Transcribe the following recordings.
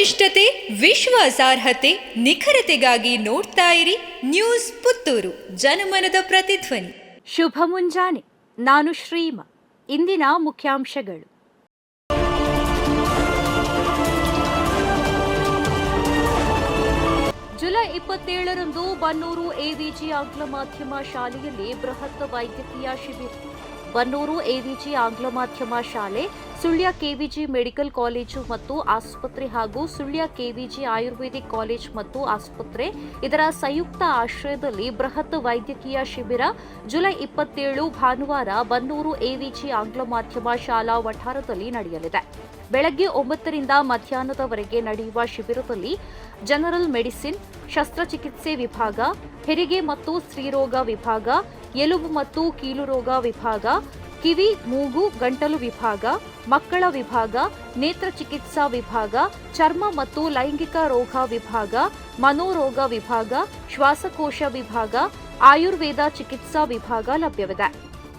ವಸ್ತುನಿಷ್ಠತೆ ವಿಶ್ವಾಸಾರ್ಹತೆ ನಿಖರತೆಗಾಗಿ ನೋಡ್ತಾ ಇರಿ ನ್ಯೂಸ್ ಪುತ್ತೂರು, ಜನಮನದ ಪ್ರತಿಧ್ವನಿ. ಶುಭ ಮುಂಜಾನೆ, ನಾನು ಶ್ರೀಮ, ಇಂದಿನ ಮುಖ್ಯಾಂಶಗಳು. ಜುಲೈ ಇಪ್ಪತ್ತೇಳರಂದು ಬನ್ನೂರು ಎವಿಜಿ ಆಂಗ್ಲ ಮಾಧ್ಯಮ ಶಾಲೆಯಲ್ಲಿ ಬೃಹತ್ ವೈದ್ಯಕೀಯ ಶಿಬಿರ. ಬನ್ನೂರು ಎವಿಜಿ ಆಂಗ್ಲ ಮಾಧ್ಯಮ ಶಾಲೆ, ಸುಳ್ಯ ಕೆವಿಜಿ ಮೆಡಿಕಲ್ ಕಾಲೇಜು ಮತ್ತು ಆಸ್ಪತ್ರೆ ಹಾಗೂ ಸುಳ್ಯ ಕೆವಿಜಿ ಆಯುರ್ವೇದಿಕ್ ಕಾಲೇಜ್ ಮತ್ತು ಆಸ್ಪತ್ರೆ. ಇದರ ಸಂಯುಕ್ತ ಆಶ್ರಯದಲ್ಲಿ ಬೃಹತ್ ವೈದ್ಯಕೀಯ ಶಿಬಿರ ಜುಲೈ ಇಪ್ಪತ್ತೇಳು ಭಾನುವಾರ ಬನ್ನೂರು ಎವಿಜಿ ಆಂಗ್ಲ ಮಾಧ್ಯಮ ಶಾಲಾ ವಠಾರದಲ್ಲಿ ನಡೆಯಲಿದೆ. ಬೆಳಗ್ಗೆ ಒಂಬತ್ತರಿಂದ ಮಧ್ಯಾಹ್ನದವರೆಗೆ ನಡೆಯುವ ಶಿಬಿರದಲ್ಲಿ ಜನರಲ್ ಮೆಡಿಸಿನ್, ಶಸ್ತ್ರಚಿಕಿತ್ಸೆ ವಿಭಾಗ, ಹೆರಿಗೆ ಮತ್ತು ಸ್ತ್ರೀರೋಗ ವಿಭಾಗ, ಎಲುಬು ಮತ್ತು ಕೀಲುರೋಗ ವಿಭಾಗ, ಕಿವಿ, ಮೂಗು, ಗಂಟಲು ವಿಭಾಗ, ಮಕ್ಕಳ ವಿಭಾಗ, ನೇತ್ರ ಚಿಕಿತ್ಸಾ ವಿಭಾಗ, ಚರ್ಮ ಮತ್ತು ಲೈಂಗಿಕ ರೋಗ ವಿಭಾಗ, ಮನೋರೋಗ ವಿಭಾಗ, ಶ್ವಾಸಕೋಶ ವಿಭಾಗ, ಆಯುರ್ವೇದ ಚಿಕಿತ್ಸಾ ವಿಭಾಗ ಲಭ್ಯವಿದೆ.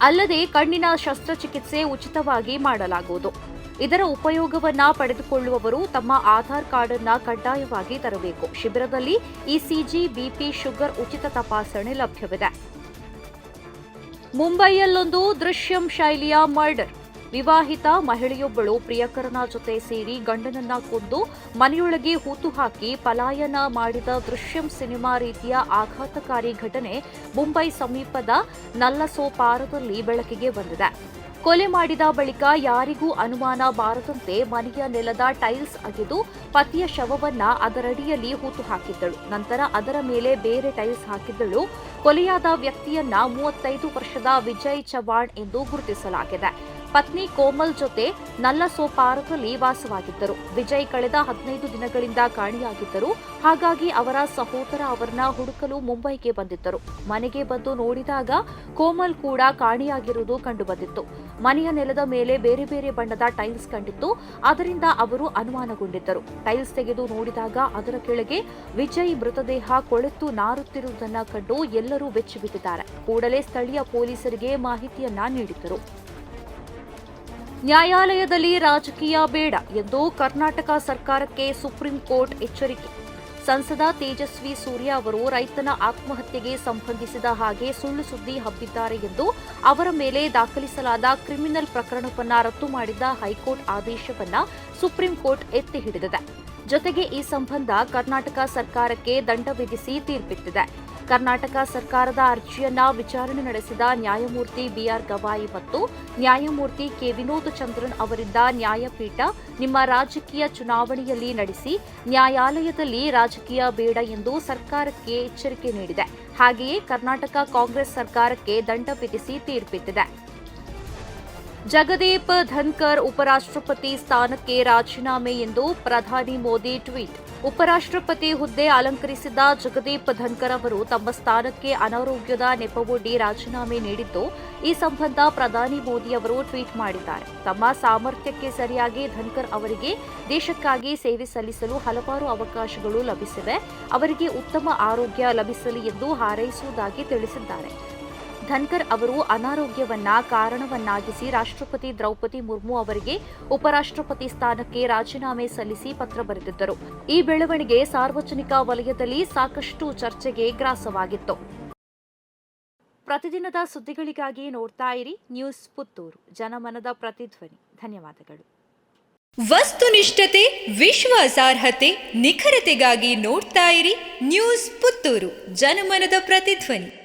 ಅಲ್ಲದೆ ಕಣ್ಣಿನ ಶಸ್ತ್ರಚಿಕಿತ್ಸೆ ಉಚಿತವಾಗಿ ಮಾಡಲಾಗುವುದು. ಇದರ ಉಪಯೋಗವನ್ನ ಪಡೆದುಕೊಳ್ಳುವವರು ತಮ್ಮ ಆಧಾರ್ ಕಾರ್ಡ್ ಅನ್ನ ಕಡ್ಡಾಯವಾಗಿ ತರಬೇಕು. ಶಿಬಿರದಲ್ಲಿ ಇಸಿಜಿ, ಬಿಪಿ, ಶುಗರ್ ಉಚಿತ ತಪಾಸಣೆ ಲಭ್ಯವಿದೆ. ಮುಂಬೈಯಲ್ಲೊಂದು ದೃಶ್ಯಂ ಶೈಲಿಯ ಮರ್ಡರ್. ವಿವಾಹಿತ ಮಹಿಳೆಯೊಬ್ಬಳು ಪ್ರಿಯಕರನ ಜೊತೆ ಸೇರಿ ಗಂಡನನ್ನ ಕೊಂದು ಮನೆಯೊಳಗೆ ಹೂತು ಹಾಕಿ ಪಲಾಯನ ಮಾಡಿದ ದೃಶ್ಯಂ ಸಿನಿಮಾ ರೀತಿಯ ಆಘಾತಕಾರಿ ಘಟನೆ ಮುಂಬೈ ಸಮೀಪದ ನಲ್ಲಸೋಪಾರದಲ್ಲಿ ಬೆಳಕಿಗೆ ಬಂದಿದೆ. ಕೊಲೆ ಮಾಡಿದ ಬಳಿಕ ಯಾರಿಗೂ ಅನುಮಾನ ಬಾರದಂತೆ ಮನೆಯ ನೆಲದ ಟೈಲ್ಸ್ ಅಗೆದು ಪತಿಯ ಶವವನ್ನ ಅದರಡಿಯಲ್ಲಿ ಹೂತು ಹಾಕಿದ್ದಳು. ನಂತರ ಅದರ ಮೇಲೆ ಬೇರೆ ಟೈಲ್ಸ್ ಹಾಕಿದ್ದಳು. ಕೊಲೆಯಾದ ವ್ಯಕ್ತಿಯನ್ನ ಮೂವತ್ತೈದು ವರ್ಷದ ವಿಜಯ್ ಚವಾಣ್ ಎಂದು ಗುರುತಿಸಲಾಗಿದೆ. ಪತ್ನಿ ಕೋಮಲ್ ಜೊತೆ ನಲ್ಲಸೋಪಾರದಲ್ಲಿ ವಾಸವಾಗಿದ್ದರು. ವಿಜಯ್ ಕಳೆದ ಹದಿನೈದು ದಿನಗಳಿಂದ ಕಾಣೆಯಾಗಿದ್ದರು. ಹಾಗಾಗಿ ಅವರ ಸಹೋದರ ಅವರನ್ನ ಹುಡುಕಲು ಮುಂಬೈಗೆ ಬಂದಿದ್ದರು. ಮನೆಗೆ ಬಂದು ನೋಡಿದಾಗ ಕೋಮಲ್ ಕೂಡ ಕಾಣೆಯಾಗಿರುವುದು ಕಂಡುಬಂದಿತ್ತು. ಮನೆಯ ನೆಲದ ಮೇಲೆ ಬೇರೆ ಬೇರೆ ಬಣ್ಣದ ಟೈಲ್ಸ್ ಕಂಡಿತ್ತು. ಅದರಿಂದ ಅವರು ಅನುಮಾನಗೊಂಡಿದ್ದರು. ಟೈಲ್ಸ್ ತೆಗೆದು ನೋಡಿದಾಗ ಅದರ ಕೆಳಗೆ ವಿಜಯ್ ಮೃತದೇಹ ಕೊಳೆತು ನಾರುತ್ತಿರುವುದನ್ನ ಕಂಡು ಎಲ್ಲರೂ ಬೆಚ್ಚಿಬಿಟ್ಟಿದ್ದಾರೆ ಕೂಡಲೇ ಸ್ಥಳೀಯ ಪೊಲೀಸರಿಗೆ ಮಾಹಿತಿಯನ್ನ ನೀಡಿದ್ದರು. ನ್ಯಾಯಾಲಯದಲ್ಲಿ ರಾಜಕೀಯ ಬೇಡ ಎಂದು ಕರ್ನಾಟಕ ಸರ್ಕಾರಕ್ಕೆ ಸುಪ್ರೀಂ ಕೋರ್ಟ್ ಎಚ್ಚರಿಕೆ. ಸಂಸದ ತೇಜಸ್ವಿ ಸೂರ್ಯ ಅವರು ರೈತನ ಆತ್ಮಹತ್ಯೆಗೆ ಸಂಬಂಧಿಸಿದ ಹಾಗೆ ಸುಳ್ಳು ಸುದ್ದಿ ಹಬ್ಬಿದ್ದಾರೆ ಎಂದು ಅವರ ಮೇಲೆ ದಾಖಲಿಸಲಾದ ಕ್ರಿಮಿನಲ್ ಪ್ರಕರಣವನ್ನು ರದ್ದು ಮಾಡಿದ್ದ ಹೈಕೋರ್ಟ್ ಆದೇಶವನ್ನು ಸುಪ್ರೀಂ ಕೋರ್ಟ್ ಎತ್ತಿ ಹಿಡಿದಿದೆ. ಜೊತೆಗೆ ಈ ಸಂಬಂಧ ಕರ್ನಾಟಕ ಸರ್ಕಾರಕ್ಕೆ ದಂಡ ವಿಧಿಸಿ ತೀರ್ಪಿತ್ತಿದೆ ಕರ್ನಾಟಕ ಸರ್ಕಾರದ ಅರ್ಜಿಯನ್ನ ವಿಚಾರಣೆ ನಡೆಸಿದ ನ್ಯಾಯಮೂರ್ತಿ ಬಿಆರ್ ಗವಾಯಿ ಮತ್ತು ನ್ಯಾಯಮೂರ್ತಿ ಕೆ ವಿನೋದ್ ಚಂದ್ರನ್ ಅವರಿದ್ದ ನ್ಯಾಯಪೀಠ ನಿಮ್ಮ ರಾಜಕೀಯ ಚುನಾವಣೆಯಲ್ಲಿ ನಡೆಸಿ ನ್ಯಾಯಾಲಯದಲ್ಲಿ ರಾಜಕೀಯ ಬೇಡ ಎಂದು ಸರ್ಕಾರಕ್ಕೆ ಎಚ್ಚರಿಕೆ ನೀಡಿದೆ. ಹಾಗೆಯೇ ಕರ್ನಾಟಕ ಕಾಂಗ್ರೆಸ್ ಸರ್ಕಾರಕ್ಕೆ ದಂಡ ವಿಧಿಸಿ ತೀರ್ಪಿತ್ತಿದೆ ಜಗದೀಪ್ ಧನ್ಕರ್ ಉಪರಾಷ್ಟ್ರಪತಿ ಸ್ಥಾನಕ್ಕೆ ರಾಜೀನಾಮೆ ಎಂದು ಪ್ರಧಾನಿ ಮೋದಿ ಟ್ವೀಟ್. ಉಪರಾಷ್ಟ್ರಪತಿ ಹುದ್ದೆ ಅಲಂಕರಿಸಿದ ಜಗದೀಪ್ ಧನ್ಕರ್ ಅವರು ತಮ್ಮ ಸ್ಥಾನಕ್ಕೆ ಅನಾರೋಗ್ಯದ ನೆಪವೊಡ್ಡಿ ರಾಜೀನಾಮೆ ನೀಡಿದ್ದು, ಈ ಸಂಬಂಧ ಪ್ರಧಾನಿ ಮೋದಿ ಅವರು ಟ್ವೀಟ್ ಮಾಡಿದ್ದಾರೆ. ತಮ್ಮ ಸಾಮರ್ಥ್ಯಕ್ಕೆ ಸರಿಯಾಗಿ ಧನ್ಕರ್ ಅವರಿಗೆ ದೇಶಕ್ಕಾಗಿ ಸೇವೆ ಸಲ್ಲಿಸಲು ಹಲವಾರು ಅವಕಾಶಗಳು ಲಭಿಸಿವೆ. ಅವರಿಗೆ ಉತ್ತಮ ಆರೋಗ್ಯ ಲಭಿಸಲಿ ಎಂದು ಹಾರೈಸುವುದಾಗಿ ತಿಳಿಸಿದ್ದಾರೆ. ಧನ್ಕರ್ ಅವರು ಅನಾರೋಗ್ಯವನ್ನ ಕಾರಣವನ್ನಾಗಿಸಿ ರಾಷ್ಟ್ರಪತಿ ದ್ರೌಪದಿ ಮುರ್ಮು ಅವರಿಗೆ ಉಪರಾಷ್ಟ್ರಪತಿ ಸ್ಥಾನಕ್ಕೆ ರಾಜೀನಾಮೆ ಸಲ್ಲಿಸಿ ಪತ್ರ ಬರೆದಿದ್ದರು. ಈ ಬೆಳವಣಿಗೆ ಸಾರ್ವಜನಿಕ ವಲಯದಲ್ಲಿ ಸಾಕಷ್ಟು ಚರ್ಚೆಗೆ ಗ್ರಾಸವಾಗಿತ್ತು. ಪ್ರತಿದಿನದ ಸುದ್ದಿಗಳಿಗಾಗಿ ನೋಡ್ತಾ ಇರಿ ನ್ಯೂಸ್ ಪುತ್ತೂರು. ಜನಮನದ ಪ್ರತಿಧ್ವನಿ. ಧನ್ಯವಾದಗಳು. ವಸ್ತುನಿಷ್ಠತೆ, ವಿಶ್ವಾಸಾರ್ಹತೆ, ನಿಖರತೆಗಾಗಿ ನೋಡ್ತಾ ಇರಿ ನ್ಯೂಸ್ ಪುತ್ತೂರು. ಜನಮನದ ಪ್ರತಿಧ್ವನಿ.